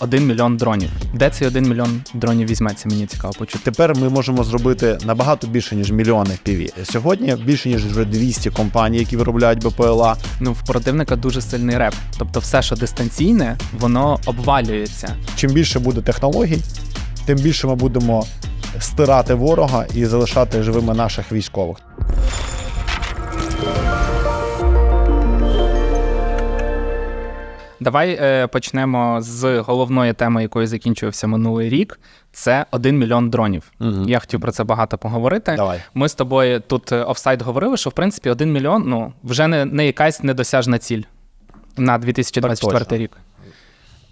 1 мільйон дронів. Де цей 1 мільйон дронів візьметься? Мені цікаво почути. Тепер ми можемо зробити набагато більше ніж мільйони FPV. Сьогодні більше ніж вже 200 компаній, які виробляють БПЛА. Ну, в противника дуже сильний реп. Тобто, все, що дистанційне, воно обвалюється. Чим більше буде технологій, тим більше ми будемо стирати ворога і залишати живими наших військових. Давай е, почнемо з головної теми, якою закінчувався минулий рік. Це 1 мільйон дронів. Мгм. Я хотів про це багато поговорити. Давай. Ми з тобою тут е, офсайд говорили, що в принципі 1 мільйон ну вже не, не якась недосяжна ціль на 2024 Так точно. рік.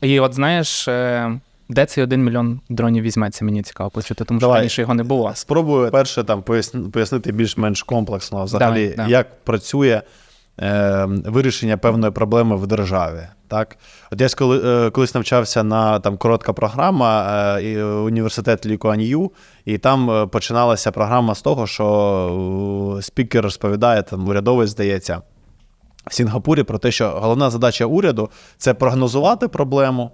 І от знаєш, е, де цей 1 мільйон дронів візьметься, мені цікаво почути, тому що Давай. раніше його не було. Спробую перше там поясни- пояснити більш-менш комплексно взагалі, Давай, да. як працює е, вирішення певної проблеми в державі. Так, от я коли, е, колись навчався на там коротка програма е, і, університет Лікуан'ю, і там е, починалася програма з того, що спікер розповідає там урядовець, здається. В Сінгапурі про те, що головна задача уряду це прогнозувати проблему,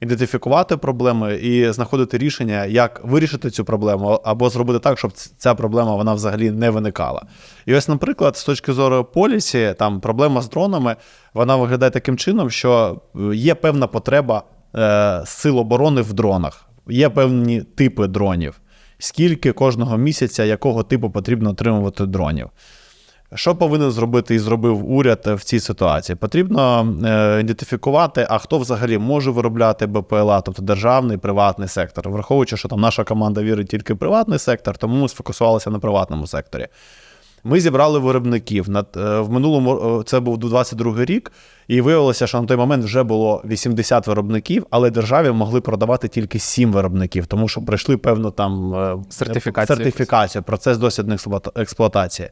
ідентифікувати проблеми і знаходити рішення, як вирішити цю проблему, або зробити так, щоб ця проблема вона взагалі не виникала. І ось, наприклад, з точки зору полісі, там проблема з дронами вона виглядає таким чином, що е, є певна потреба е, сил оборони в дронах, є певні типи дронів. Скільки кожного місяця якого типу потрібно отримувати дронів. Що повинен зробити і зробив уряд в цій ситуації? Потрібно е, ідентифікувати, а хто взагалі може виробляти БПЛА, тобто державний приватний сектор. Враховуючи, що там наша команда вірить тільки в приватний сектор, тому ми сфокусувалися на приватному секторі. Ми зібрали виробників. Над, е, в минулому е, це був 22 рік, і виявилося, що на той момент вже було 80 виробників, але державі могли продавати тільки 7 виробників, тому що пройшли певну там Сертифікацію сертифікацію процес дослідної експлуата- експлуатації.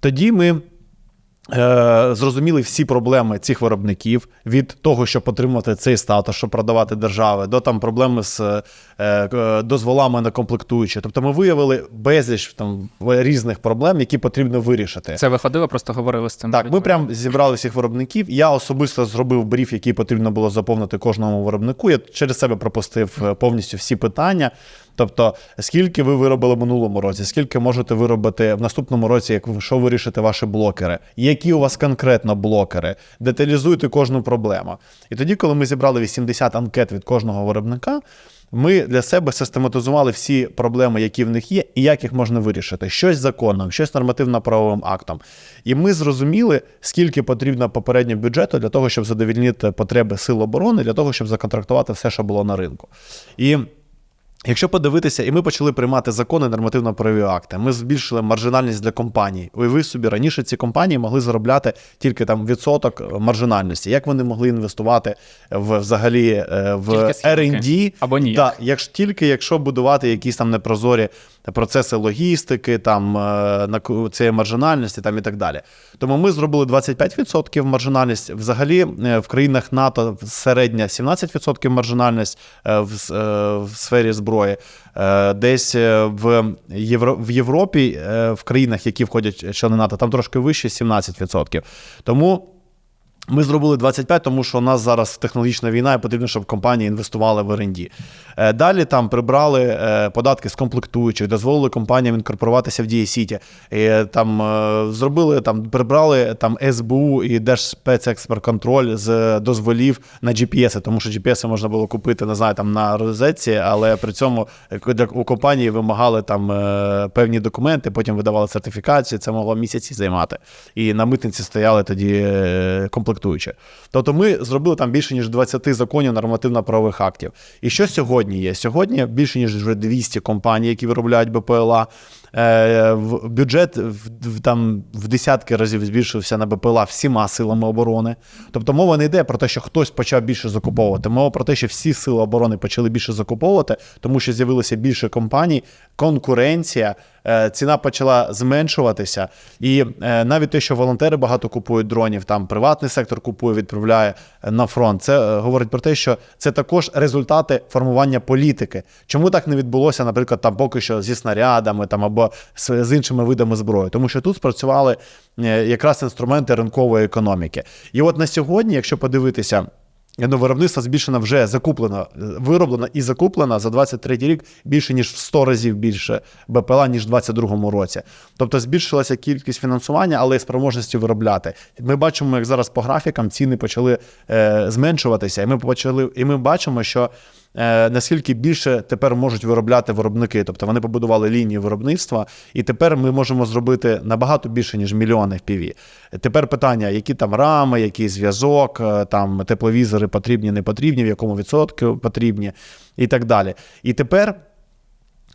Тоді ми е, зрозуміли всі проблеми цих виробників від того, щоб отримати цей статус, щоб продавати держави, до там проблеми з е, е, дозволами на комплектуючі. Тобто ми виявили безліч там різних проблем, які потрібно вирішити. Це виходило, просто говорили з цим. Так, ми прям зібрали всіх виробників. Я особисто зробив бриф, який потрібно було заповнити кожному виробнику. Я через себе пропустив повністю всі питання. Тобто, скільки ви виробили в минулому році, скільки можете виробити в наступному році, як ви що вирішите ваші блокери, які у вас конкретно блокери, деталізуйте кожну проблему. І тоді, коли ми зібрали 80 анкет від кожного виробника. Ми для себе систематизували всі проблеми, які в них є, і як їх можна вирішити. Щось законом, щось нормативно-правовим актом. І ми зрозуміли, скільки потрібно попередньо бюджету для того, щоб задовільнити потреби сил оборони, для того, щоб законтрактувати все, що було на ринку. І Якщо подивитися, і ми почали приймати закони нормативно-правові акти. Ми збільшили маржинальність для компаній. Уяви собі, раніше ці компанії могли заробляти тільки там відсоток маржинальності. Як вони могли інвестувати в взагалі е, в? R&D? Або ні, Да, якщо тільки якщо будувати якісь там непрозорі процеси логістики, там е, цієї маржинальності, там і так далі. Тому ми зробили 25% маржинальність. Взагалі е, в країнах НАТО середня 17% маржинальність е, в, в сфері зброї. Десь в, Євро, в Європі, в країнах, які входять члени НАТО, там трошки вище 17%. Тому. Ми зробили 25, тому що у нас зараз технологічна війна, і потрібно, щоб компанії інвестували в. Е, Далі там прибрали е, податки з комплектуючих, дозволили компаніям інкорпоруватися в Дія-Сіті. Е, Там е, зробили там, прибрали там СБУ і Держспецекспортконтроль з дозволів на GPS, тому що GPS можна було купити, не знаю, там на розетці, але при цьому у компанії вимагали там певні документи, потім видавали сертифікацію. Це могло місяці займати. І на митниці стояли тоді е, комплектуючі. Тобто ми зробили там більше ніж 20 законів нормативно-правових актів. І що сьогодні є? Сьогодні більше ніж вже 200 компаній, які виробляють БПЛА. Бюджет в, там в десятки разів збільшився на БПЛА всіма силами оборони. Тобто мова не йде про те, що хтось почав більше закуповувати. Мова про те, що всі сили оборони почали більше закуповувати, тому що з'явилося більше компаній, конкуренція, ціна почала зменшуватися. І е, навіть те, що волонтери багато купують дронів, там приватний сектор купує, відправляє е, на фронт. Це е, говорить про те, що це також результати формування політики. Чому так не відбулося, наприклад, там поки що зі снарядами там або з, іншими видами зброї? Тому що тут спрацювали е, якраз інструменти ринкової економіки. І от на сьогодні, якщо подивитися. Ну, виробництво збільшено вже закуплено, вироблено і закуплено за 23 рік більше ніж в 100 разів більше БПЛА, ніж в 22 році. Тобто збільшилася кількість фінансування, але й спроможності виробляти. Ми бачимо, як зараз по графікам ціни почали е, зменшуватися, і ми почали, і ми бачимо, що наскільки більше тепер можуть виробляти виробники. Тобто вони побудували лінії виробництва, і тепер ми можемо зробити набагато більше, ніж мільйони FPV. Тепер питання, які там рами, який зв'язок, е, там тепловізори потрібні, не потрібні, в якому відсотку потрібні, і так далі. І тепер.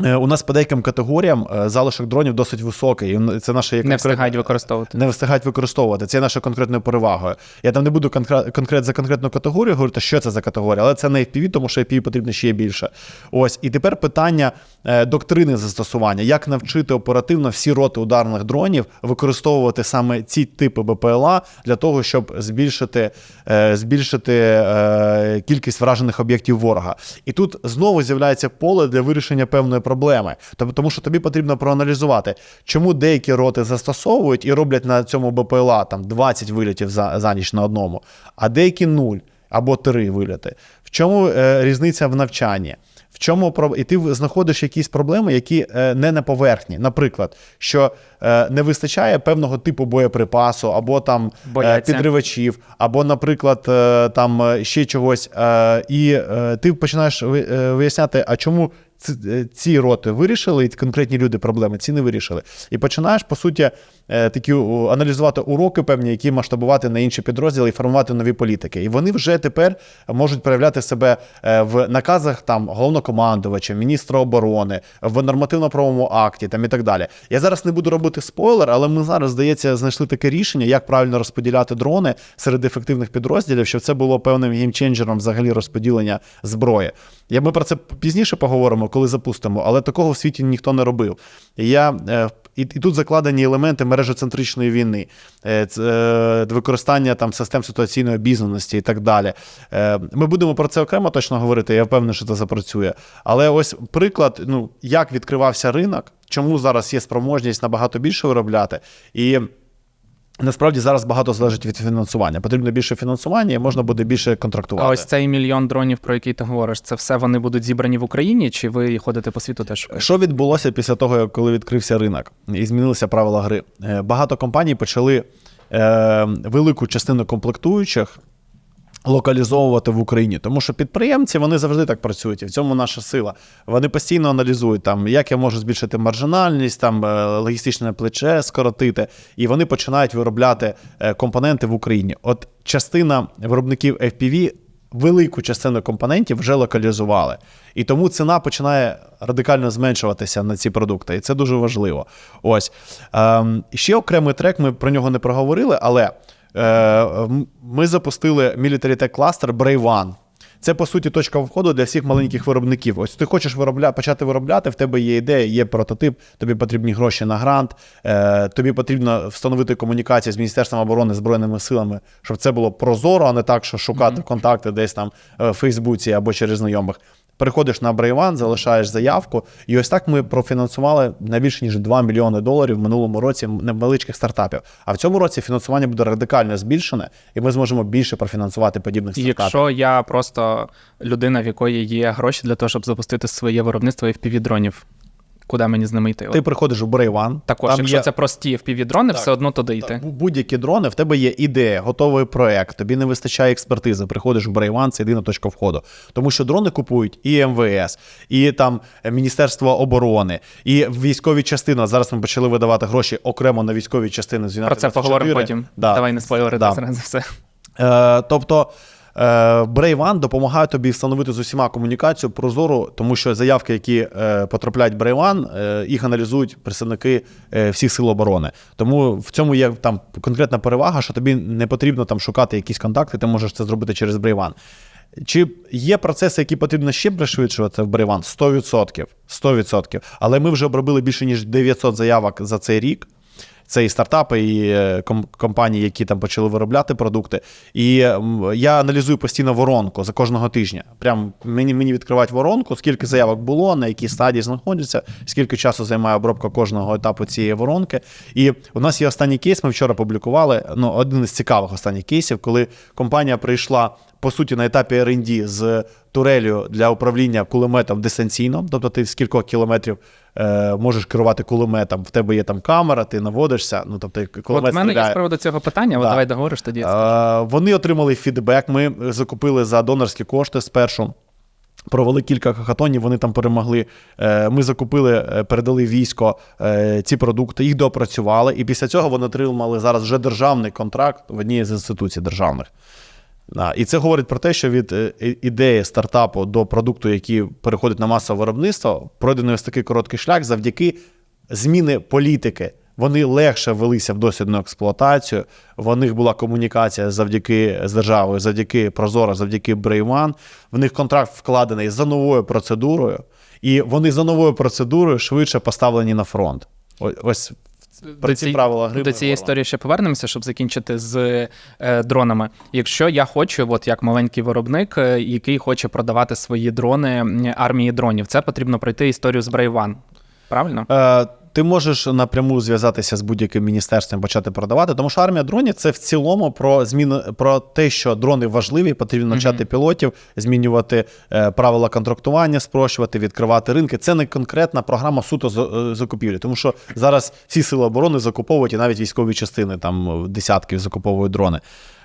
Е, У нас по деяким категоріям е, залишок дронів досить високий. і Це наша є Не встигають використовувати. не встигають використовувати. Це є нашою конкретною перевагою. Я там не буду конкрет, конкрет за конкретну категорію говорити, що це за категорія, але це не FPV, тому що FPV потрібно ще більше. Ось і тепер питання е, доктрини застосування: як навчити оперативно всі роти ударних дронів використовувати саме ці типи БПЛА для того, щоб збільшити, збільшити кількість вражених об'єктів ворога. І тут знову з'являється поле для вирішення певної проблеми. Тобто, тому що тобі потрібно проаналізувати, чому деякі роти застосовують і роблять на цьому БПЛА там 20 вилітів за, за ніч на одному, а деякі 0 або 3 виліти. В чому е, різниця в навчанні? В чому і ти знаходиш якісь проблеми, які е, не на поверхні. Наприклад, що е, не вистачає певного типу боєприпасу, або там е, Бояться. підривачів, або, наприклад, там ще чогось. І ти починаєш виясняти, а чому ці, е, роти вирішили, і конкретні люди проблеми ці не вирішили. І починаєш, по суті, е, такі аналізувати уроки певні, які масштабувати на інші підрозділи і формувати нові політики. І вони вже тепер можуть проявляти себе е, в наказах там головнокомандувача, міністра оборони, в нормативно-правовому акті там і так далі. Я зараз не буду робити спойлер, але ми зараз, здається, знайшли таке рішення, як правильно розподіляти дрони серед ефективних підрозділів, щоб це було певним геймченджером взагалі розподілення зброї. Я ми про це пізніше поговоримо, коли запустимо, але такого в світі ніхто не робив. Я е, і, і тут закладені елементи мережоцентричної війни, е, е, використання там систем ситуаційної обізнаності і так далі. Ми будемо про це окремо точно говорити. Я впевнений, що це запрацює. Але ось приклад, ну як відкривався ринок, чому зараз є спроможність набагато більше виробляти і. Насправді зараз багато залежить від фінансування. Потрібно більше фінансування, і можна буде більше контрактувати. А ось цей мільйон дронів, про який ти говориш, це все вони будуть зібрані в Україні, чи ви ходите по світу теж? Що відбулося після того, коли відкрився ринок і змінилися правила гри? Е, Багато компаній почали е, велику частину комплектуючих локалізовувати в Україні, тому що підприємці вони завжди так працюють, і в цьому наша сила. Вони постійно аналізують, там, як я можу збільшити маржинальність, там, е, логістичне плече скоротити, і вони починають виробляти е, компоненти в Україні. От частина виробників FPV велику частину компонентів вже локалізували. І тому ціна починає радикально зменшуватися на ці продукти. І це дуже важливо. Ось. Ем, ще окремий трек, ми про нього не проговорили, але ми запустили Military Tech Cluster Brave One. Це по суті точка входу для всіх маленьких виробників. Ось ти хочеш виробля... почати виробляти, в тебе є ідея, є прототип, тобі потрібні гроші на грант, е... тобі потрібно встановити комунікацію з Міністерством оборони Збройними силами, щоб це було прозоро, а не так, що шукати контакти десь там е, в Фейсбуці або через знайомих. Приходиш на Брайван, залишаєш заявку, і ось так ми профінансували на більше ніж 2 мільйони доларів в минулому році невеличких стартапів. А в цьому році фінансування буде радикально збільшене, і ми зможемо більше профінансувати подібних стартапів. Якщо я просто людина, в якої є гроші для того, щоб запустити своє виробництво і дронів, куди мені з ними йти? Ти приходиш в Брейван, Також, там якщо є це прості fpv дрони, все одно туди йти. бу- будь-які дрони, в тебе є ідея, готовий проект, тобі не вистачає експертизи. Приходиш в Брейван, це єдина точка входу. Тому що дрони купують і МВС, і там Міністерство оборони, і військові частини. Зараз ми почали видавати гроші окремо на військові частини з Про це поговоримо потім. Да. Давай не спойлерити Да. зразу все. Е, тобто. Brave One допомагає тобі встановити з усіма комунікацію прозору, тому що заявки, які е, потрапляють в One, е, їх аналізують представники е, всіх сил оборони. Тому в цьому є там конкретна перевага, що тобі не потрібно там шукати якісь контакти, ти можеш це зробити через One. Чи є процеси, які потрібно ще пришвидшувати в Брейван? 100%. 100%. Але ми вже обробили більше ніж 900 заявок за цей рік. Це і стартапи, і е, компанії, які там почали виробляти продукти. І я аналізую постійно воронку за кожного тижня. Прям мені, мені відкривають воронку, скільки заявок було, на якій стадії знаходяться, скільки часу займає обробка кожного етапу цієї воронки. І у нас є останній кейс. Ми вчора публікували. Ну, один із цікавих останніх кейсів, коли компанія прийшла по суті на етапі R&D з турелью для управління кулеметом дистанційно. Тобто ти з кількох кілометрів е, можеш керувати кулеметом. В тебе є там камера, ти наводишся. Ну тобто кулемет От в мене є стріляє. з приводу цього питання, Да. давай договориш тоді. Е, Вони отримали фідбек. Ми закупили за донорські кошти спершу. Провели кілька хакатонів, вони там перемогли. Е, Ми закупили, е, передали військо е, ці продукти, їх доопрацювали. І після цього вони отримали зараз вже державний контракт в одній з інституцій державних. І це говорить про те, що від е, ідеї стартапу до продукту, який переходить на масове виробництво, пройдений ось такий короткий шлях завдяки зміни політики. Вони легше велися в дослідну експлуатацію. В них була комунікація завдяки з державою, завдяки Прозоро, завдяки Brave В них контракт вкладений за новою процедурою, і вони за новою процедурою швидше поставлені на фронт. Ось про ці правила гри. До цієї історії ще повернемося, щоб закінчити з е, дронами. Якщо я хочу, от як маленький виробник, е, який хоче продавати свої дрони армії дронів, це потрібно пройти історію з Brave One. Правильно? Е, ти можеш напряму зв'язатися з будь-яким міністерством, почати продавати, тому що армія дронів це в цілому про зміну про те, що дрони важливі, потрібно навчати пілотів, змінювати е, правила контрактування, спрощувати, відкривати ринки. Це не конкретна програма суто з- е, закупівлі, тому що зараз всі сили оборони закуповують і навіть військові частини, там десятків закуповують дрони.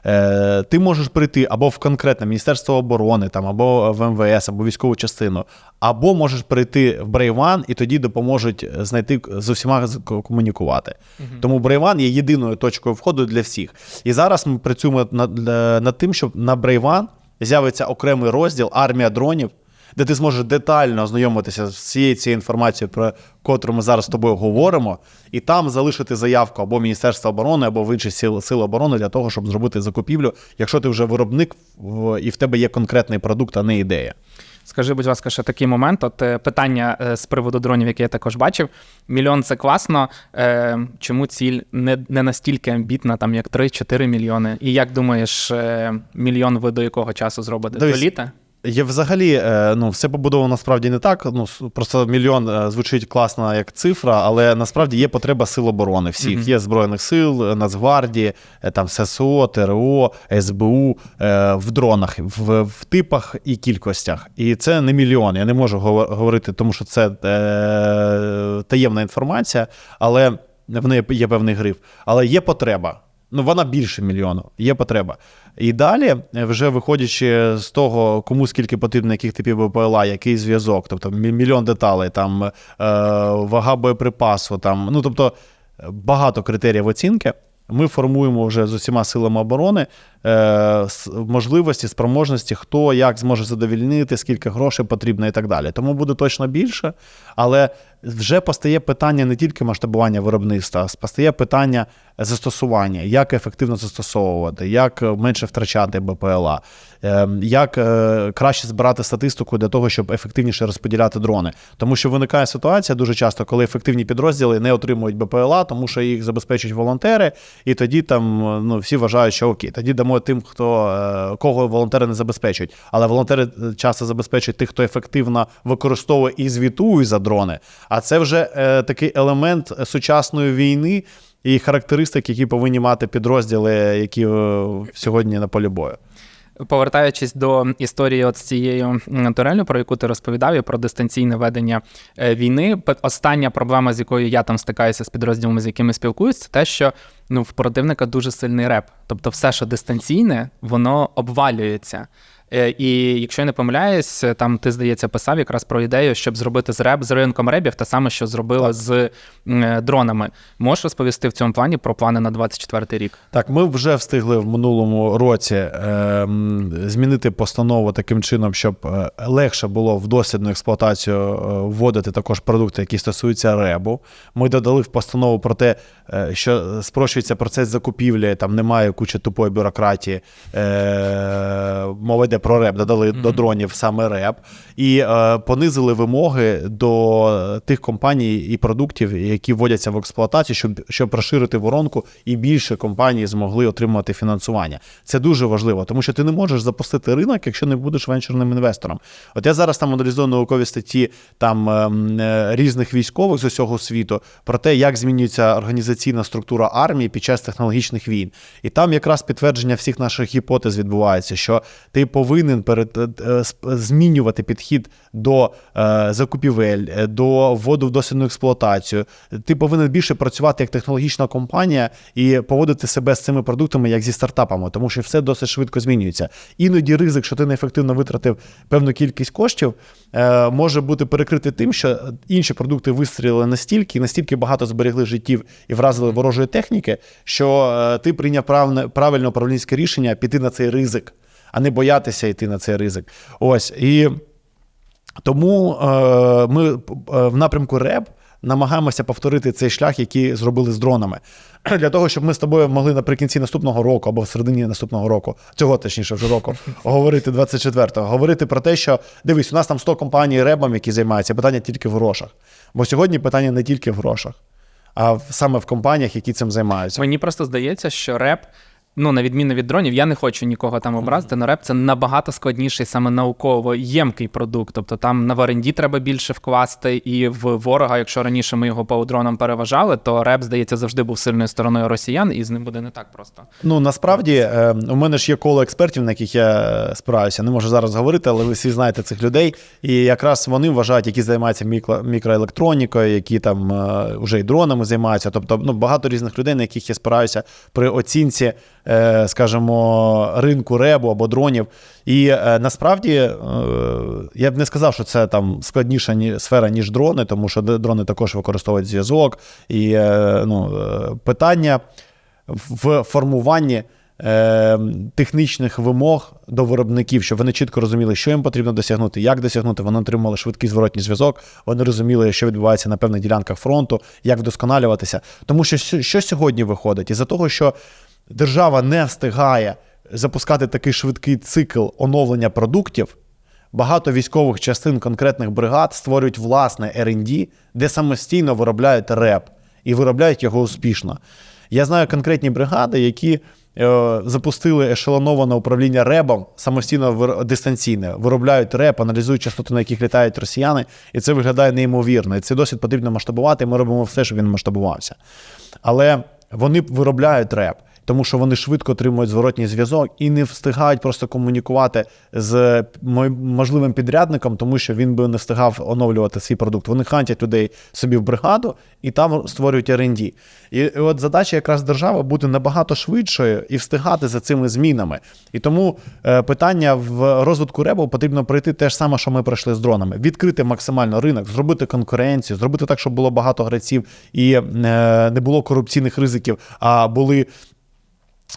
Е, ти можеш прийти або в конкретне Міністерство оборони, там, або в МВС, або військову частину, або можеш прийти в Брейван і тоді допоможуть знайти з усіма комунікувати. Тому Брейван є єдиною точкою входу для всіх. І зараз ми працюємо над, над тим, щоб на Брейван з'явиться окремий розділ армія дронів. Де ти зможеш детально ознайомитися з всією цією інформацією, про котру ми зараз з тобою говоримо, і там залишити заявку або Міністерства оборони, або в інші сили, сили оборони для того, щоб зробити закупівлю, якщо ти вже виробник в- і в тебе є конкретний продукт, а не ідея. Скажи, будь ласка, ще такий момент. От е, питання е, з приводу дронів, яке я також бачив. Мільйон це класно. Е, чому ціль не, не настільки амбітна, там як 3-4 мільйони? І як думаєш, мільйон ви до якого часу зробите? Дивись, До літа? Є взагалі, е, ну, все побудовано насправді не так. Ну, просто мільйон е, звучить класно як цифра, але насправді є потреба сил оборони всіх. Мгм. Є Збройних сил, е, Нацгвардії, там ССО, ТРО, СБУ в дронах, в, в типах і кількостях. І це не мільйон. Я не можу говор- говорити, тому що це е, таємна інформація, але в неї є певний гриф. Але є потреба. Ну, вона більше мільйону, є потреба. І далі, е, вже виходячи з того, кому скільки потрібно, яких типів БПЛА, який зв'язок, тобто мільйон деталей, там е, вага боєприпасу, там, ну тобто е, багато критеріїв оцінки. Ми формуємо вже з усіма силами оборони е, можливості, спроможності, хто як зможе задовільнити, скільки грошей потрібно і так далі. Тому буде точно більше, але вже постає питання не тільки масштабування виробництва, а постає питання застосування, як ефективно застосовувати, як е, менше втрачати БПЛА, е, як е, краще збирати статистику для того, щоб ефективніше розподіляти дрони. Тому що виникає ситуація дуже часто, коли ефективні підрозділи не отримують БПЛА, тому що їх забезпечують волонтери, і тоді там е, ну, всі вважають, що окей, тоді дамо тим, хто кого волонтери не забезпечують. Але волонтери часто забезпечують тих, хто ефективно використовує і звітує за дрони. А це вже е, такий елемент сучасної війни і характеристик, які повинні мати підрозділи, які е, сьогодні на полі бою. Повертаючись до історії от з цією м, турелью, про яку ти розповідав, і про дистанційне ведення е, війни. Остання проблема, з якою я там стикаюся з підрозділами, з якими спілкуюсь, це те, що ну, в противника дуже сильний реп. Тобто, все, що дистанційне, воно обвалюється. Е, І якщо я не помиляюсь, там ти, здається, писав якраз про ідею, щоб зробити з реп з ринком ребів, те саме, що зробили з е, дронами. Можеш розповісти в цьому плані про плани на 24 рік? Так, ми вже встигли в минулому році е, змінити постанову таким чином, щоб е, легше було в дослідну експлуатацію е, вводити також продукти, які стосуються ребу. Ми додали в постанову про те, е, що спрощується процес закупівлі, там немає кучі тупої бюрократії. Е, мова йде про реп, додали до дронів саме реп, і е, понизили вимоги до тих компаній і продуктів, які вводяться в експлуатацію, щоб, щоб розширити воронку і більше компаній змогли отримувати фінансування. Це дуже важливо, тому що ти не можеш запустити ринок, якщо не будеш венчурним інвестором. От я зараз там аналізую наукові статті там ем, е, різних військових з усього світу про те, як змінюється організаційна структура армії під час технологічних війн. І там якраз підтвердження всіх наших гіпотез відбувається, що ти повинен перед е, е, сп- змінювати підхід до е, закупівель, е, до вводу в дослідну експлуатацію. Ти повинен більше працювати як технологічна компанія і поводити себе з цими продуктами як зі стартапами, тому що все досить швидко змінюється. Іноді ризик, що ти неефективно витратив певну кількість коштів, е, може бути перекритий тим, що інші продукти вистрілили настільки, настільки багато зберегли життів і вразили ворожої техніки, що е, ти прийняв правне, правильне управлінське рішення піти на цей ризик, а не боятися йти на цей ризик. Ось і тому е, ми е, в напрямку РЕБ намагаємося повторити цей шлях, який зробили з дронами. Для того, щоб ми з тобою могли наприкінці наступного року або в середині наступного року, цього точніше вже року, говорити 24-го, говорити про те, що дивись, у нас там 100 компаній ребом, які займаються, питання тільки в грошах. Бо сьогодні питання не тільки в грошах, а саме в компаніях, які цим займаються. Мені просто здається, що реп, ну на відміну від дронів, я не хочу нікого там образити, але реп це набагато складніший саме науково ємкий продукт. Тобто там на варенді треба більше вкласти, і в ворога, якщо раніше ми його по дронам переважали, то реп, здається, завжди був сильною стороною росіян, і з ним буде не так просто. Ну насправді е, у мене ж є коло експертів, на яких я е, спираюся. Не можу зараз говорити, але ви всі знаєте цих людей. І якраз вони вважають, які займаються мікро, мікроелектронікою, які там е, вже й дронами займаються. Тобто, ну багато різних людей, на яких я спираюся при оцінці, е, скажімо, ринку ребу або дронів. І е, насправді е, я б не сказав, що це там складніша сфера, ніж дрони, тому що дрони також використовують зв'язок. І е, ну, е, питання в формуванні е, технічних вимог до виробників, щоб вони чітко розуміли, що їм потрібно досягнути, як досягнути. Вони отримали швидкий зворотній зв'язок. Вони розуміли, що відбувається на певних ділянках фронту, як вдосконалюватися. Тому що що сьогодні виходить? Із-за того, що держава не встигає запускати такий швидкий цикл оновлення продуктів. Багато військових частин конкретних бригад створюють власне R&D, де самостійно виробляють реп і виробляють його успішно. Я знаю конкретні бригади, які е, запустили ешелоноване управління ребом самостійно вир- дистанційне, виробляють реп, аналізують частоти, на яких літають росіяни, і це виглядає неймовірно. І це досить потрібно масштабувати. і Ми робимо все, щоб він масштабувався. Але вони виробляють реп. Тому що вони швидко отримують зворотній зв'язок і не встигають просто комунікувати з мо- можливим підрядником, тому що він би не встигав оновлювати свій продукт. Вони хантять людей собі в бригаду і там створюють R&D. І, і от задача якраз держави бути набагато швидшою і встигати за цими змінами. І тому е, питання в розвитку ребу потрібно пройти те ж саме, що ми пройшли з дронами: відкрити максимально ринок, зробити конкуренцію, зробити так, щоб було багато гравців і е, не було корупційних ризиків, а були.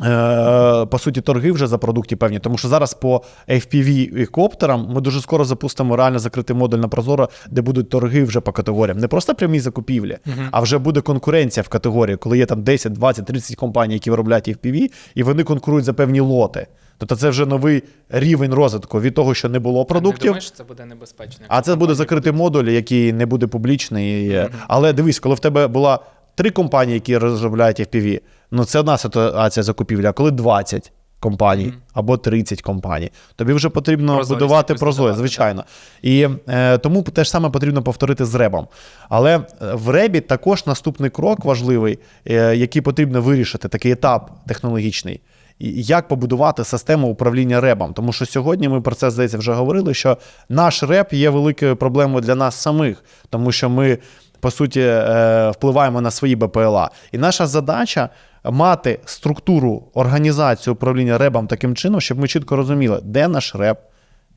Е, По суті, торги вже за продукти певні, тому що зараз по FPV і коптерам ми дуже скоро запустимо реально закритий модуль на Прозоро, де будуть торги вже по категоріям. Не просто прямі закупівлі, а вже буде конкуренція в категорії, коли є там 10, 20, 30 компаній, які виробляють FPV, і вони конкурують за певні лоти. Тобто це вже новий рівень розвитку від того, що не було Не продуктів. думаєш, це буде небезпечно? А це буде закритий модуль, який не буде публічний. Але дивись, коли в тебе була три компанії, які розробляють FPV, ну це одна ситуація закупівлі, а коли 20 компаній або 30 компаній, тобі вже потрібно Прозорість будувати прозорість, звичайно. І е, тому те ж саме потрібно повторити з ребом. Але е, в ребі також наступний крок важливий, е, який потрібно вирішити, такий етап технологічний. Як побудувати систему управління ребом? Тому що сьогодні ми про це здається вже говорили, що наш реп є великою проблемою для нас самих, тому що ми по суті е, впливаємо на свої БПЛА. І наша задача мати структуру організацію управління ребом таким чином, щоб ми чітко розуміли, де наш реб,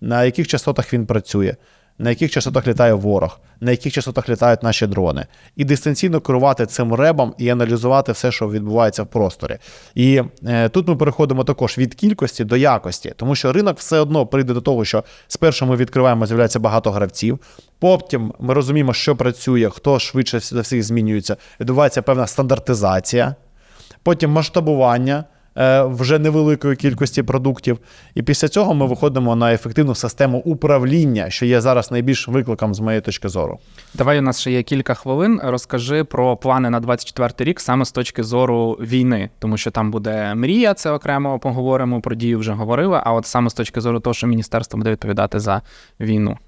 на яких частотах він працює, на яких частотах літає ворог, на яких частотах літають наші дрони, і дистанційно керувати цим ребом і аналізувати все, що відбувається в просторі. І е, тут ми переходимо також від кількості до якості, тому що ринок все одно прийде до того, що спершу ми відкриваємо, з'являється багато гравців. Потім ми розуміємо, що працює, хто швидше за всіх змінюється. Відбувається певна стандартизація, потім масштабування. Е, вже невеликої кількості продуктів. І після цього ми виходимо на ефективну систему управління, що є зараз найбільш викликом з моєї точки зору. Давай у нас ще є кілька хвилин. Розкажи про плани на 24 рік саме з точки зору війни, тому що там буде мрія, це окремо поговоримо. Про дію вже говорили. А от саме з точки зору того, що міністерство буде відповідати за війну.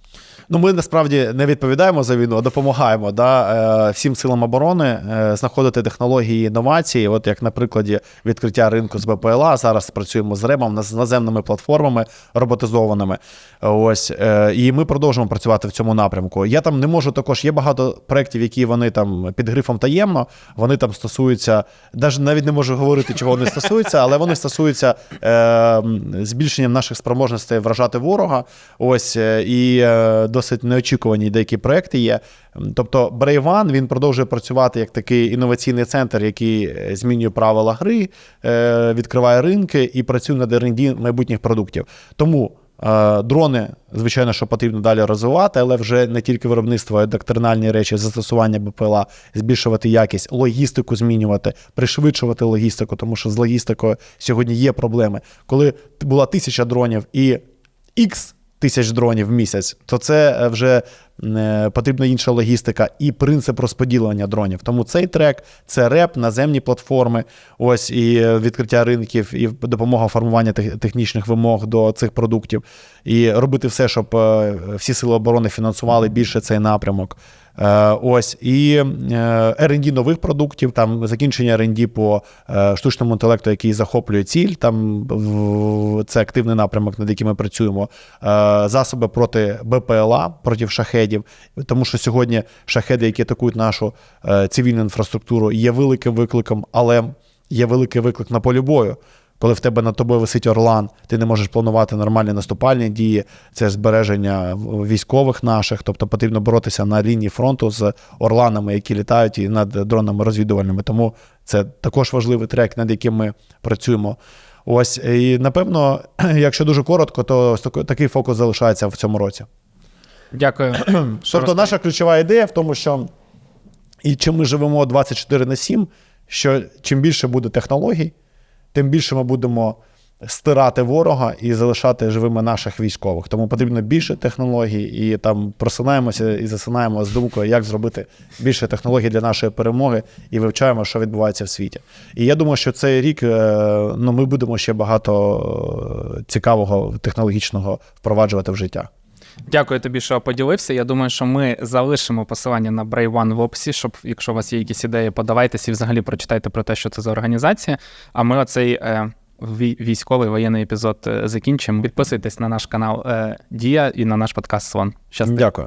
Ну, ми насправді не відповідаємо за війну, а допомагаємо да, е, всім силам оборони е, знаходити технології інновації. От як на прикладі відкриття ринку з БПЛА. Зараз працюємо з РЕБом з наземними платформами роботизованими. Ось е, і ми продовжуємо працювати в цьому напрямку. Я там не можу також. Є багато проєктів, які вони там під грифом таємно. Вони там стосуються, навіть навіть не можу говорити, чого вони стосуються, але вони стосуються збільшенням наших спроможностей вражати ворога. Ось і е, досить неочікувані деякі проекти є. Тобто Брейван він продовжує працювати як такий інноваційний центр, який е, змінює правила гри, е, відкриває ринки і працює над R&D майбутніх продуктів. Тому е, дрони, звичайно, що потрібно далі розвивати, але вже не тільки виробництво, а й доктринальні речі, застосування БПЛА, збільшувати якість, логістику змінювати, пришвидшувати логістику, тому що з логістикою сьогодні є проблеми. Коли була тисяча дронів і X тисяч дронів в місяць, то це е, вже потрібна інша логістика і принцип розподілення дронів. Тому цей трек це реп, наземні платформи, ось і е, відкриття ринків, і допомога формування технічних вимог до цих продуктів, і робити все, щоб е, всі сили оборони фінансували більше цей напрямок. Е, Ось і е, R&D нових продуктів, там закінчення R&D по е, штучному інтелекту, який захоплює ціль. Там це активний напрямок, над яким ми працюємо. Е, Засоби проти БПЛА, проти шахедів, тому що сьогодні шахеди, які атакують нашу е, цивільну інфраструктуру, є великим викликом, але є великий виклик на полі бою. Коли в тебе над тобою висить орлан, ти не можеш планувати нормальні наступальні дії, це збереження військових наших, тобто потрібно боротися на лінії фронту з орланами, які літають і над дронами розвідувальними. Тому це також важливий трек, над яким ми працюємо. Ось і напевно, якщо дуже коротко, то такий фокус залишається в цьому році. Дякую. Тобто, наша ключова ідея в тому, що і чим ми живемо 24 на 7, що чим більше буде технологій, тим більше ми будемо стирати ворога і залишати живими наших військових. Тому потрібно більше технологій, і там просинаємося і засинаємо з думкою, як зробити більше технологій для нашої перемоги, і вивчаємо, що відбувається в світі. І я думаю, що цей рік е, ну, ми будемо ще багато е, цікавого технологічного впроваджувати в життя. Дякую тобі, що поділився. Я думаю, що ми залишимо посилання на Brave One в описі, щоб, якщо у вас є якісь ідеї, подавайтеся і взагалі прочитайте про те, що це за організація. А ми оцей е, вій- військовий воєнний епізод е, закінчимо. Підписуйтесь на наш канал е, Дія і на наш подкаст Слон. Щасти. Дякую.